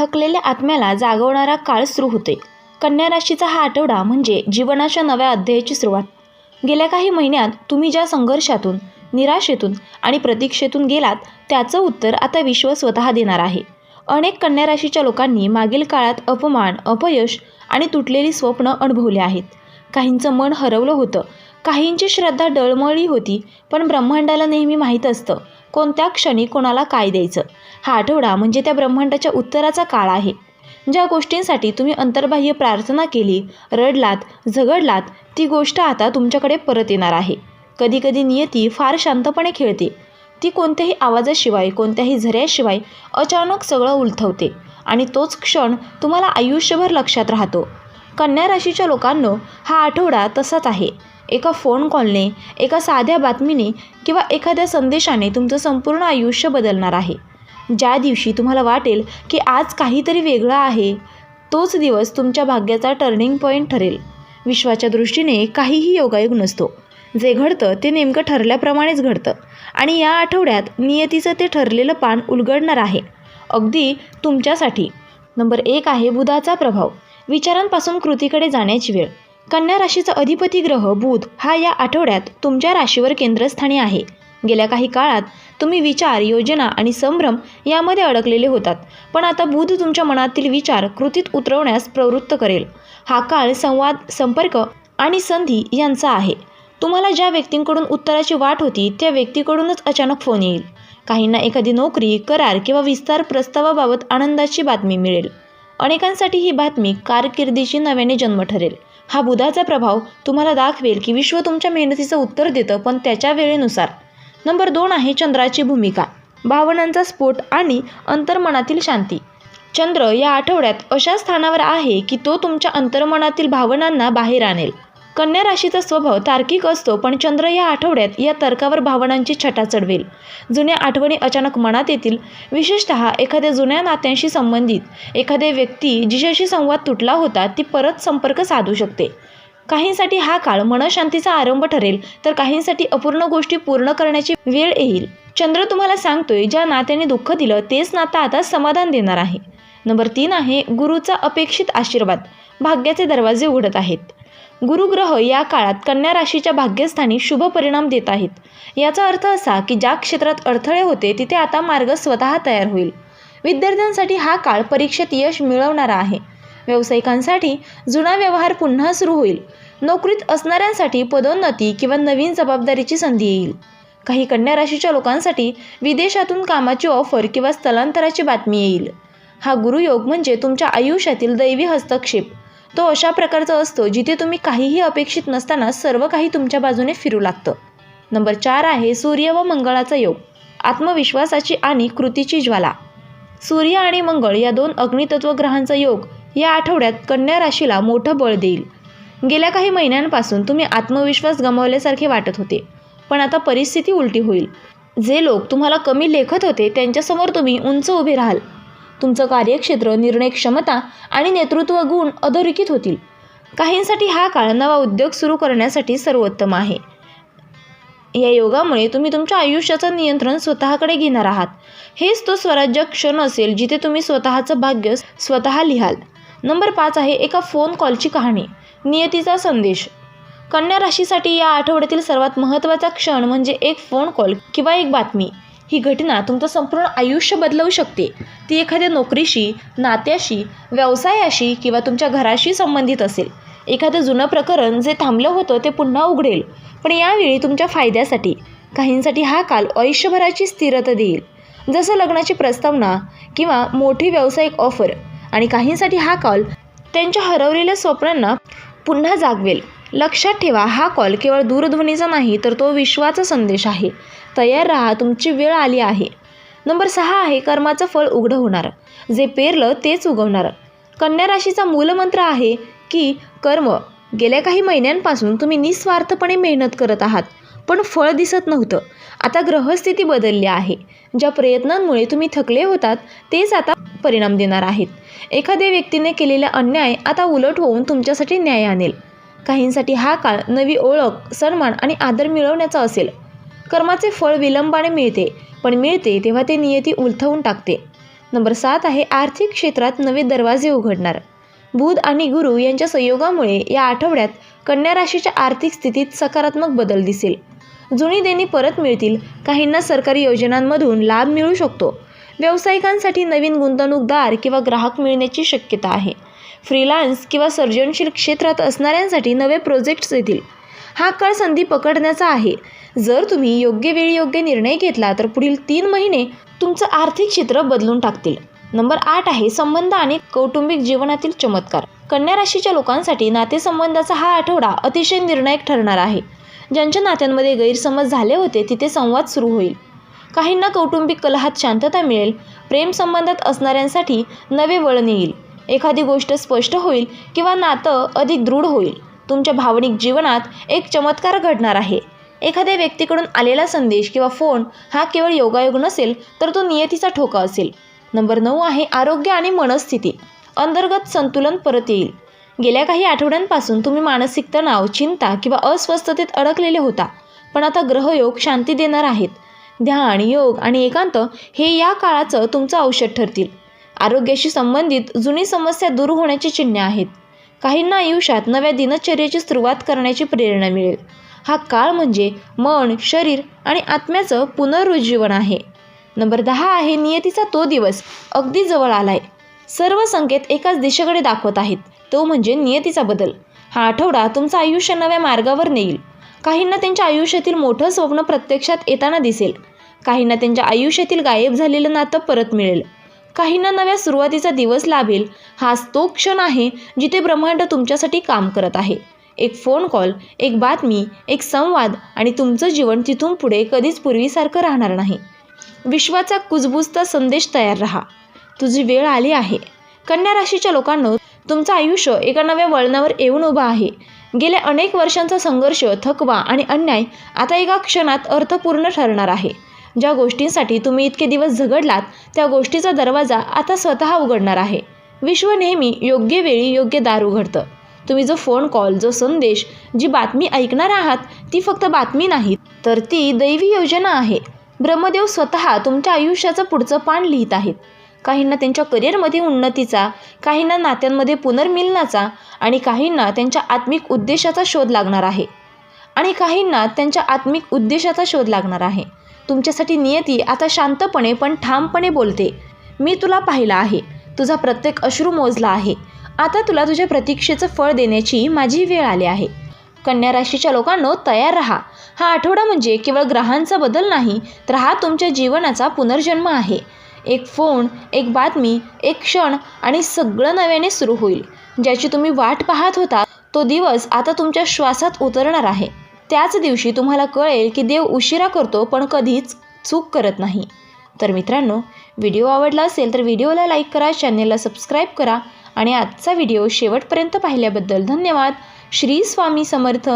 थकलेल्या आत्म्याला जागवणारा काळ सुरू होते कन्या राशीचा हा आठवडा म्हणजे जीवनाच्या नव्या अध्यायाची सुरुवात. गेल्या काही महिन्यात तुम्ही ज्या संघर्षातून निराशेतून आणि प्रतीक्षेतून गेलात त्याचं उत्तर आता विश्व स्वतः देणार आहे. अनेक कन्या राशीच्या लोकांनी मागील काळात अपमान अपयश आणि तुटलेली स्वप्न अनुभवली आहेत. काहींचं मन हरवलं होतं. काहींची श्रद्धा डळमळली होती पण ब्रह्मांडाला नेहमी माहीत असतं. कोणत्या क्षणी कोणाला काय द्यायचं? हा आठवडा म्हणजे त्या ब्रह्मांडाच्या उत्तराचा काळ आहे. ज्या गोष्टींसाठी तुम्ही अंतर्बाह्य प्रार्थना केली रडलात झगडलात ती गोष्ट आता तुमच्याकडे परत येणार आहे. कधीकधी नियती फार शांतपणे खेळते. ती कोणत्याही आवाजाशिवाय कोणत्याही झऱ्याशिवाय अचानक सगळं उलथवते आणि तोच क्षण तुम्हाला आयुष्यभर लक्षात राहतो. कन्या राशीच्या लोकांनो हा आठवडा तसाच आहे. एका फोन कॉलने एका साध्या बातमीने किंवा एखाद्या संदेशाने तुमचं संपूर्ण आयुष्य बदलणार आहे. ज्या दिवशी तुम्हाला वाटेल की आज काहीतरी वेगळं आहे तोच दिवस तुमच्या भाग्याचा टर्निंग पॉईंट ठरेल. विश्वाच्या दृष्टीने काहीही योगायोग नसतो. जे घडतं ते नेमकं ठरल्याप्रमाणेच घडतं आणि या आठवड्यात नियतीचं ते ठरलेलं पान उलगडणार आहे. अगदी तुमच्यासाठी. नंबर एक आहे बुधाचा प्रभाव. विचारांपासून कृतीकडे जाण्याची वेळ. कन्या राशीचा अधिपती ग्रह बुध हा या आठवड्यात तुमच्या राशीवर केंद्रस्थानी आहे. गेल्या काही काळात तुम्ही विचार योजना आणि संभ्रम यामध्ये अडकलेले होतात. पण आता बुध तुमच्या मनातील विचार कृतीत उतरवण्यास प्रवृत्त करेल. हा काळ संवाद संपर्क आणि संधी यांचा आहे. तुम्हाला ज्या व्यक्तींकडून उत्तराची वाट होती त्या व्यक्तीकडूनच अचानक फोन येईल. काहींना एखादी नोकरी करार किंवा विस्तार प्रस्तावाबाबत आनंदाची बातमी मिळेल. अनेकांसाठी ही बातमी कारकिर्दीची नव्याने जन्म ठरेल. हा बुधाचा प्रभाव तुम्हाला दाखवेल की विश्व तुमच्या मेहनतीचं उत्तर देतं पण त्याच्या वेळेनुसार. नंबर दोन आहे चंद्राची भूमिका. भावनांचा स्फोट आणि अंतर्मनातील शांती. चंद्र या आठवड्यात अशा स्थानावर आहे की तो तुमच्या अंतर्मनातील भावनांना बाहेर आणेल. कन्या राशीचा स्वभाव तार्किक असतो पण चंद्र या आठवड्यात या तर्कावर भावनांची छटा चढवेल. जुन्या आठवणी अचानक मनात येतील. विशेषत एखाद्या जुन्या नात्यांशी संबंधित एखाद्या व्यक्ती जिच्याशी संवाद तुटला होता ती परत संपर्क साधू शकते. काहींसाठी हा काळ मनशांतीचा आरंभ ठरेल तर काहींसाठी अपूर्ण गोष्टी पूर्ण करण्याची वेळ येईल. चंद्र तुम्हाला सांगतोय ज्या नात्याने दुःख दिलं तेच नातं आता समाधान देणार आहे. नंबर तीन आहे गुरुचा अपेक्षित आशीर्वाद. भाग्याचे दरवाजे उघडत आहेत. गुरुग्रह या काळात कन्या राशीच्या भाग्यस्थानी शुभ परिणाम देत आहेत. याचा अर्थ असा की ज्या क्षेत्रात अडथळे होते तिथे आता मार्ग स्वतः तयार होईल. विद्यार्थ्यांसाठी हा काळ परीक्षेत यश मिळवणारा आहे. व्यावसायिकांसाठी जुना व्यवहार पुन्हा सुरू होईल. नोकरीत असणाऱ्यांसाठी पदोन्नती किंवा नवीन जबाबदारीची संधी येईल. काही कन्या राशीच्या लोकांसाठी विदेशातून कामाची ऑफर किंवा स्थलांतराची बातमी येईल. हा गुरुयोग म्हणजे तुमच्या आयुष्यातील दैवी हस्तक्षेप. तो अशा प्रकारचा असतो जिथे तुम्ही काहीही अपेक्षित नसताना सर्व काही तुमच्या बाजूने फिरू लागतं. नंबर चार आहे सूर्य व मंगळाचा योग. आत्मविश्वासाची आणि कृतीची ज्वाला. सूर्य आणि मंगळ या दोन अग्नितत्व ग्रहांचा योग या आठवड्यात कन्या राशीला मोठं बळ देईल. गेल्या काही महिन्यांपासून तुम्ही आत्मविश्वास गमावल्यासारखे वाटत होते पण आता परिस्थिती उलटी होईल. जे लोक तुम्हाला कमी लेखत होते त्यांच्यासमोर तुम्ही उंच उभे राहाल. तुमचं कार्यक्षेत्र निर्णय क्षमता आणि नेतृत्व गुण अधोरेखित होतील. काहींसाठी हा काळ नवा उद्योग सुरू करण्यासाठी सर्वोत्तम आहे. या योगामुळे तुम्ही तुमच्या आयुष्याचं नियंत्रण स्वतःकडे घेणार आहात. हेच तो स्वराज्य क्षण असेल जिथे तुम्ही स्वतःचं भाग्य स्वतः लिहाल. नंबर पाच आहे एका फोन कॉलची कहाणी. नियतीचा संदेश. कन्या राशीसाठी या आठवड्यातील सर्वात महत्त्वाचा क्षण म्हणजे एक फोन कॉल किंवा एक बातमी. ही घटना तुमचं संपूर्ण आयुष्य बदलवू शकते. ती एखाद्या नोकरीशी नात्याशी व्यवसायाशी किंवा तुमच्या घराशी संबंधित असेल. एखादं जुनं प्रकरण जे थांबलं होतं ते पुन्हा उघडेल. पण यावेळी तुमच्या फायद्यासाठी काहींसाठी हा काल आयुष्यभराची स्थिरता देईल. जसं लग्नाची प्रस्तावना किंवा मोठी व्यावसायिक ऑफर आणि काहींसाठी हा कॉल त्यांच्या हरवलेल्या स्वप्नांना पुन्हा जागवेल. लक्षात ठेवा हा कॉल केवळ दूरध्वनीचा नाही तर तो विश्वाचा संदेश आहे. तयार राहा तुमची वेळ आली आहे. नंबर सहा आहे कर्माचं फळ उघडं होणार. जे पेरलं तेच उगवणार. कन्या राशीचा मूलमंत्र आहे की कर्म. गेल्या काही महिन्यांपासून तुम्ही निस्वार्थपणे मेहनत करत आहात पण फळ दिसत नव्हतं. आता ग्रहस्थिती बदलली आहे. ज्या प्रयत्नांमुळे तुम्ही थकले होतात तेच आता परिणाम देणार आहेत. एखाद्या व्यक्तीने केलेला अन्याय आता उलट होऊन तुमच्यासाठी न्याय आणेल. काहींसाठी हा काळ नवी ओळख सन्मान आणि आदर मिळवण्याचा असेल. कर्माचे फळ विलंबाने मिळते पण मिळते तेव्हा ते नियती उलथवून टाकते. नंबर सात आहे आर्थिक क्षेत्रात नवे दरवाजे उघडणार. बुध आणि गुरु यांच्या संयोगामुळे या आठवड्यात कन्या राशीच्या आर्थिक स्थितीत सकारात्मक बदल दिसेल. जुनी देणी परत मिळतील काहींना सरकारी योजनांमधून लाभ मिळू शकतो. व्यावसायिकांसाठी नवीन गुंतवणूकदार किंवा ग्राहक मिळण्याची शक्यता आहे. फ्रीलान्स किंवा सर्जनशील क्षेत्रात असणाऱ्यांसाठी नवे प्रोजेक्ट्स येतील. हा काळ संधी पकडण्याचा आहे. जर तुम्ही योग्य वेळी योग्य निर्णय घेतला तर पुढील तीन महिने तुमचं आर्थिक चित्र बदलून टाकतील. नंबर आठ आहे संबंध आणि कौटुंबिक जीवनातील चमत्कार. कन्या राशीच्या लोकांसाठी नातेसंबंधाचा हा आठवडा अतिशय निर्णायक ठरणार आहे. ज्यांच्या नात्यांमध्ये गैरसमज झाले होते तिथे संवाद सुरू होईल. काहींना कौटुंबिक कलहात शांतता मिळेल. प्रेमसंबंधात असणाऱ्यांसाठी नवे वळण येईल. एखादी गोष्ट स्पष्ट होईल किंवा नातं अधिक दृढ होईल. तुमच्या भावनिक जीवनात एक चमत्कार घडणार आहे. एखाद्या व्यक्तीकडून आलेला संदेश किंवा फोन हा केवळ योगायोग नसेल तर तो नियतीचा ठोका असेल. नंबर नऊ आहे आरोग्य आणि मनस्थिती. अंतर्गत संतुलन परत येईल. गेल्या काही आठवड्यांपासून तुम्ही मानसिक तणाव चिंता किंवा अस्वस्थतेत अडकलेले होता पण आता ग्रहयोग शांती देणार आहेत. ध्यान योग आणि एकांत हे या काळाचं तुमचं औषध ठरतील. आरोग्याशी संबंधित जुनी समस्या दूर होण्याची चिन्हे आहेत. काहींना आयुष्यात नव्या दिनचर्येची सुरुवात करण्याची प्रेरणा मिळेल. हा काळ म्हणजे मन शरीर आणि आत्म्याचं पुनरुज्जीवन आहे. नंबर दहा आहे नियतीचा तो दिवस. अगदी जवळ आलाय. सर्व संकेत एकाच दिशेकडे दाखवत आहेत. तो म्हणजे नियतीचा बदल. हा आठवडा तुमचं आयुष्य नव्या मार्गावर नेईल. काहींना त्यांच्या आयुष्यातील मोठं स्वप्न प्रत्यक्षात येताना दिसेल. काहींना त्यांच्या आयुष्यातील गायब झालेलं नातं परत मिळेल. काहींना नव्या सुरुवातीचा दिवस लाभेल. हाच तो क्षण आहे जिथे ब्रह्मांड तुमच्यासाठी काम करत आहे. एक फोन कॉल एक बातमी एक संवाद आणि तुमचं जीवन तिथून पुढे कधीच पूर्वीसारखं राहणार नाही. विश्वाचा कुजबुजता संदेश तयार राहा. तुझी वेळ आली आहे. कन्या राशीच्या लोकांनो तुमचं आयुष्य एका नव्या वळणावर येऊन उभं आहे. गेल्या अनेक वर्षांचा संघर्ष थकवा आणि अन्याय आता एका क्षणात अर्थपूर्ण ठरणार आहे. ज्या गोष्टींसाठी तुम्ही इतके दिवस झगडलात त्या गोष्टीचा दरवाजा आता स्वतः उघडणार आहे. विश्व नेहमी योग्य वेळी योग्य दार उघडतं. तुम्ही जो फोन कॉल जो संदेश जी बातमी ऐकणार आहात ती फक्त बातमी नाही तर ती दैवी योजना आहे. ब्रह्मदेव स्वतः तुमच्या आयुष्याचं पुढचं पान लिहित आहेत. काहींना त्यांच्या करिअरमध्ये उन्नतीचा काहींना नात्यांमध्ये पुनर्मिलनाचा आणि काहींना त्यांच्या आत्मिक उद्देशाचा शोध लागणार आहे. आणि काहींना त्यांच्या आत्मिक उद्देशाचा शोध लागणार आहे. तुमच्यासाठी नियती आता शांतपणे पण ठामपणे बोलते. मी तुला पाहिलं आहे. तुझा प्रत्येक अश्रू मोजला आहे. आता तुला तुझ्या प्रतीक्षेचं फळ देण्याची माझी वेळ आली आहे. कन्या राशीच्या लोकांनो तयार राहा. हा आठवडा म्हणजे केवळ ग्रहांचा बदल नाही तर हा तुमच्या जीवनाचा पुनर्जन्म आहे. एक फोन एक बातमी एक क्षण आणि सगळं नव्याने सुरू होईल. ज्याची तुम्ही वाट पाहत होता तो दिवस आता तुमच्या श्वासात उतरणार आहे. त्याच दिवशी तुम्हाला कळेल की देव उशिरा करतो पण कधीच चूक करत नाही. तर मित्रांनो व्हिडिओ आवडला असेल तर व्हिडिओला लाईक करा चॅनेलला सबस्क्राईब करा. आणि आजचा व्हिडिओ शेवटपर्यंत पाहिल्याबद्दल धन्यवाद. श्री स्वामी समर्थ.